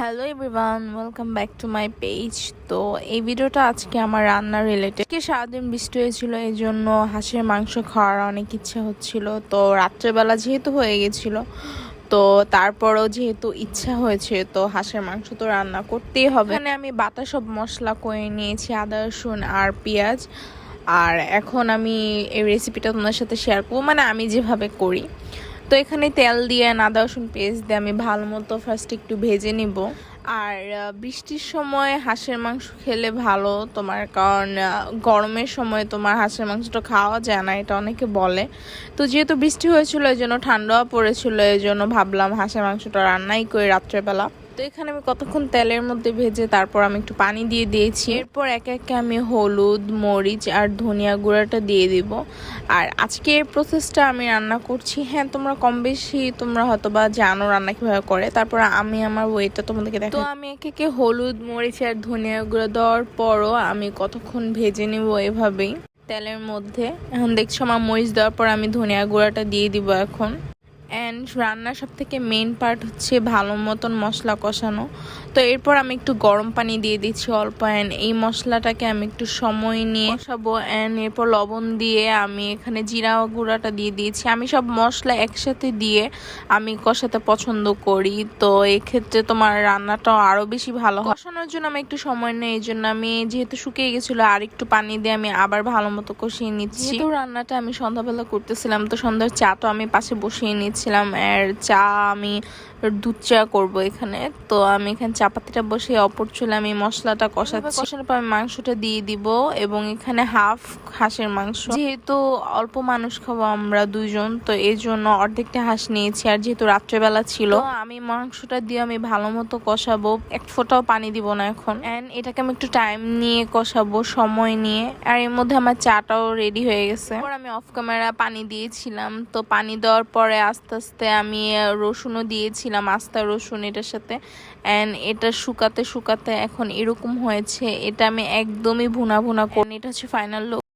Hello everyone welcome back to my page তো এই ভিডিওটা আজকে আমার রান্নার রিলেটেড আজকে সারাদিন বৃষ্টি হয়েছিল, এই জন্য হাঁসের মাংস খাওয়ার অনেক ইচ্ছা হচ্ছিল। তো রাত্রেবেলা যেহেতু হয়ে গেছিল, তো তারপরও যেহেতু ইচ্ছা হয়েছে, তো হাঁসের মাংস তো রান্না করতেই হবে। এখানে আমি বাটা সব মশলা করে নিয়েছি, আদা, রসুন আর পেঁয়াজ। আর এখন আমি এই রেসিপিটা তোমার সাথে শেয়ার করব মানে আমি যেভাবে করি। তো এখানে তেল দিয়ে আদা রসুন পেস্ট দিয়ে আমি ভালো মতো ফার্স্ট একটু ভেজে নিব। আর বৃষ্টির সময় হাঁসের মাংস খেলে ভালো তোমার, কারণ গরমের সময় তোমার হাঁসের মাংসটা খাওয়া যায় না, এটা অনেকে বলে। তো যেহেতু বৃষ্টি হয়েছিল এই জন্য ঠান্ডাও পড়েছিল এই জন্য ভাবলাম হাঁসের মাংসটা রান্নাই করি রাত্রেবেলা। তো এখানে আমি কতক্ষণ তেলের মধ্যে ভেজে তারপর আমি একটু পানি দিয়ে দিয়েছি। এরপর একে একে আমি হলুদ, মরিচ আর ধনিয়া গুঁড়াটা দিয়ে দিব। আর আজকে এই প্রসেসটা আমি রান্না করছি। হ্যাঁ তোমরা কম বেশি তোমরা হয়তো বা জানো রান্না কীভাবে করে। তারপর আমি আমার ওয়েটা তোমাদেরকে দেখো তো আমি একে একে হলুদ, মরিচ আর ধনিয়া গুঁড়া দেওয়ার পরও আমি কতক্ষণ ভেজে নিব এভাবেই তেলের মধ্যে। এখন দেখছ আমার মরিচ দেওয়ার পর আমি ধনিয়া গুঁড়াটা দিয়ে দিব এখন। অ্যান্ড রান্নার সব থেকে মেন পার্ট হচ্ছে ভালো মতন মশলা কষানো। তো এরপর আমি একটু গরম পানি দিয়ে দিচ্ছি অল্প অ্যান্ড এই মশলাটাকে আমি একটু সময় নিয়ে কষাবো অ্যান্ড এরপর লবণ দিয়ে আমি এখানে জিরা গুঁড়াটা দিয়ে দিয়েছি। আমি সব মশলা একসাথে দিয়ে আমি কষাতে পছন্দ করি। তো এক্ষেত্রে তোমার রান্নাটাও আরও বেশি ভালো হয়। কষানোর জন্য আমি একটু সময় নেই, এই জন্য আমি যেহেতু শুকিয়ে গেছিল, আর একটু পানি দিয়ে আমি আবার ভালো মতো কষিয়ে নিচ্ছি। যেহেতু রান্নাটা আমি সন্ধ্যাবেলা করতেছিলাম, তো সন্ধ্যার চা তো আমি পাশে বসিয়ে নিচ্ছিলাম আর চা আমি দুধ চা করব এখানে। তো আমি এখানে চাপাতিটা বসে অপর চুলে আমি মশলাটা কষাচ্ছি। কষানোর পর আমি মাংসটা দিয়ে দিব এবং এখানে হাফ হাঁসের মাংস। যেহেতু অল্প মানুষ খাব আমরা দুইজন তো এই জন্য অর্ধেকটা হাঁস নিয়েছি। আর যেহেতু রাত্রেবেলা ছিল আমি মাংসটা দিয়ে আমি ভালো মতো কষাবো। এক ফোঁটাও পানি দিব না এখন। অ্যান্ড এটাকে আমি একটু টাইম নিয়ে কষাবো সময় নিয়ে। আর এর মধ্যে আমার চাটাও রেডি হয়ে গেছে। আমি অফ ক্যামেরা পানি দিয়েছিলাম। তো পানি দেওয়ার পরে আস্তে আস্তে আমি রসুনও রসুনও দিয়েছিলাম আস্তা রসুন এটার সাথে। অ্যান্ড এটা শুকাতে শুকাতে এখন এরকম হয়েছে, এটা আমি একদমই ভুনা ভুনা করি এটা হচ্ছে ফাইনাল লুক